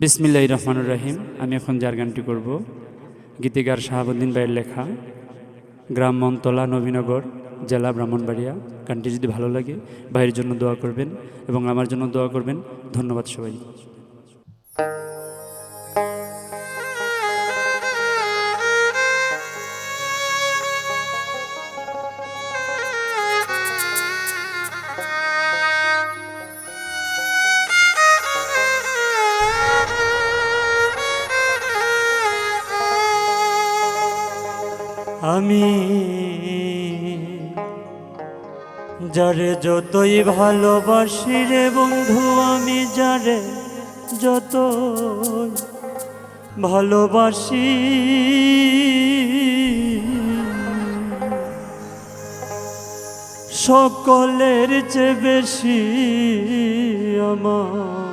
বিসমিল্লাহ রহমানুর রাহিম। আমি এখন যার গানটি করব। গীতিকার শাহাবুদ্দিন ভাইয়ের লেখা, গ্রাম মন্তলা, নবীনগর, জেলা ব্রাহ্মণবাড়িয়া। গানটি যদি ভালো লাগে, ভাইয়ের জন্য দোয়া করবেন এবং আমার জন্য দোয়া করবেন। ধন্যবাদ সবাই আমি। যারে যতই ভালোবাসি রে বন্ধু, আমি যারে যত ভালোবাসি। সকলের চেয়ে বেশি আমার।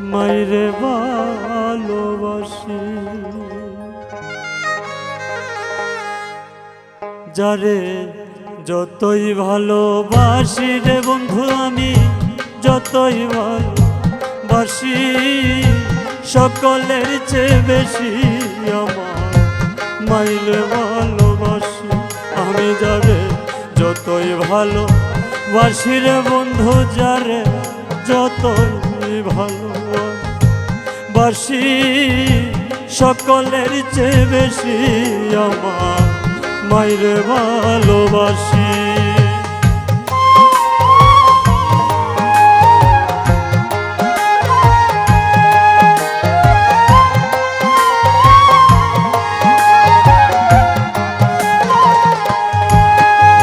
মাইরে ভালোবাসি। যারে যতই ভালোবাসি রে বন্ধু আমি, যতই ভালোবাসি, সকলের চেয়ে বেশি আমার মাইলে ভালোবাসি। আমি যারে যতই ভালো বাসি রে বন্ধু, যারে যতই ভালো বাসি সকলের চেয়ে বেশি আমার মাইরে ভালোবাসি।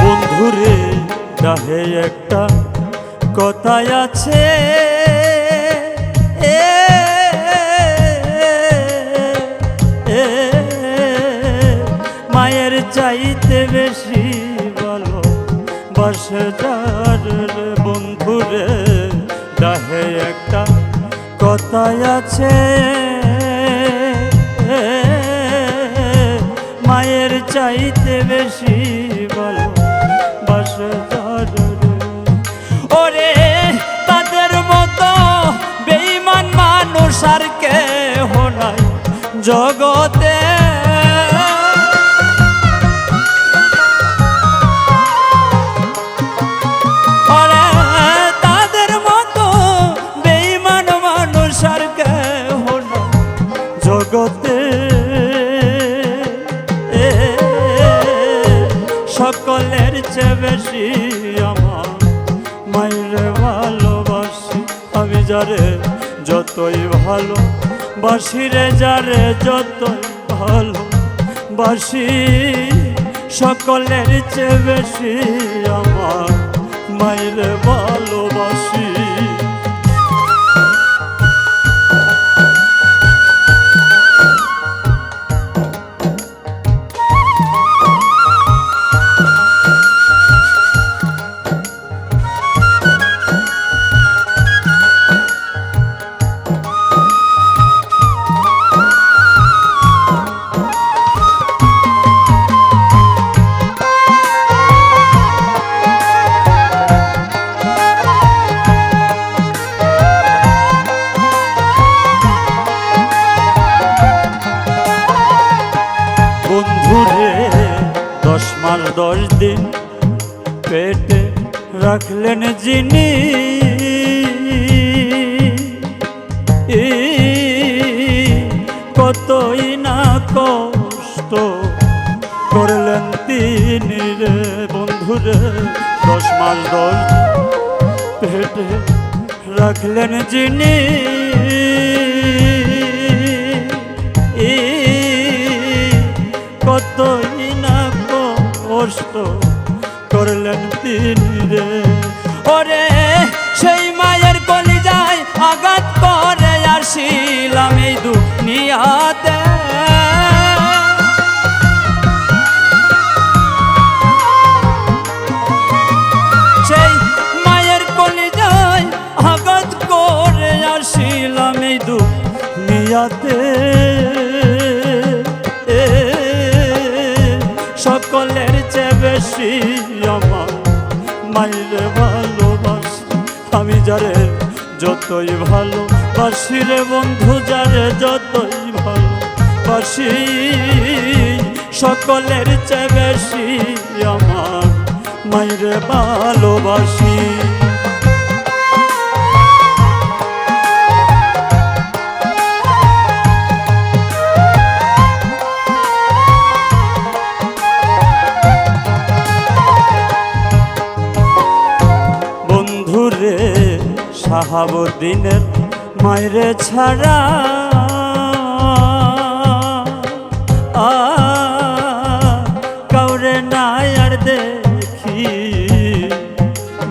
বন্ধুরে ডাহে একটা কথাই আছে। কথাই আছে। মায়ের চাইতে বেশি ভালো বাস ওরে, তাদের মতো বেইমান মানুষ আর কেহ নাই। জগতে সকলের চেয়ে বেশি আমার। মায়ের ভালোবাসি আমি যারে, যতই ভালো। বাসিরে যারে, যতই ভালো। বাসি সকলের চেয়ে বেশি আমার। মায়ের ভালোবাসি দশ দিন পেটে রাখলেন যিনি। কতই না কষ্ট করলেন তিনি রে বন্ধুরে দশ মাস দশ পেটে রাখলেন যিনি। কষ্ট করলেন তিনি রে। ওরে সেই মায়ের কলিজায় আঘাত করে আসিলাম এই দুনিয়াতে। দুনিয়াতে। আমার মাইরে ভালোবাসি। আমি যারে যতই ভালো বাসি রে বন্ধু, যারে যতই ভালো বাসি সকলের চেয়ে বেশি আমার মাইরে ভালোবাসি। শাহাবুদ্দিনের মায়েরে ছাড়া। কাউরে নাই আর দেখি।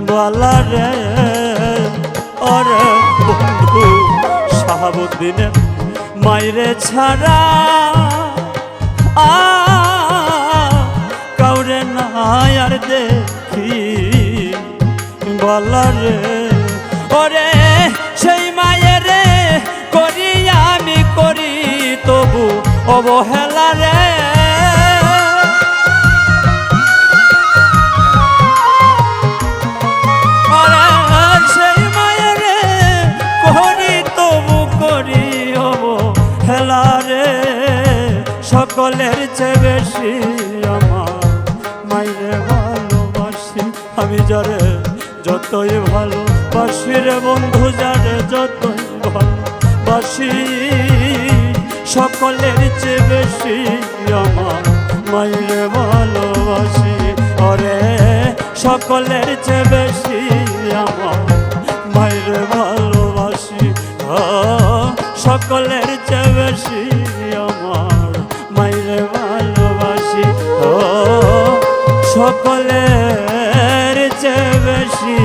বলা রে অরে বন্ধু শাহাবুদ্দিনের মায়েরে ছাড়া। কাউরে নাই আর দেখি। বলারে, ওরে অবহেলা রে। সেই মায়ের করি তবু করি অবহেলা রে। সকলের চেয়ে বেশি আমার মাইরে ভালোবাসি। আমি যারে যতই ভালোবাসি রে বন্ধু, যারে যতই ভালোবাসি। সকলের চেয়ে বেশি আমার মাইলে ভালোবাসি। অরে সকলের চেয়ে বেশি আমার মাইলে ভালোবাসি। সকলের চেয়ে বেশি আমার মাইলে ভালোবাসি। সকলের চেয়ে বেশি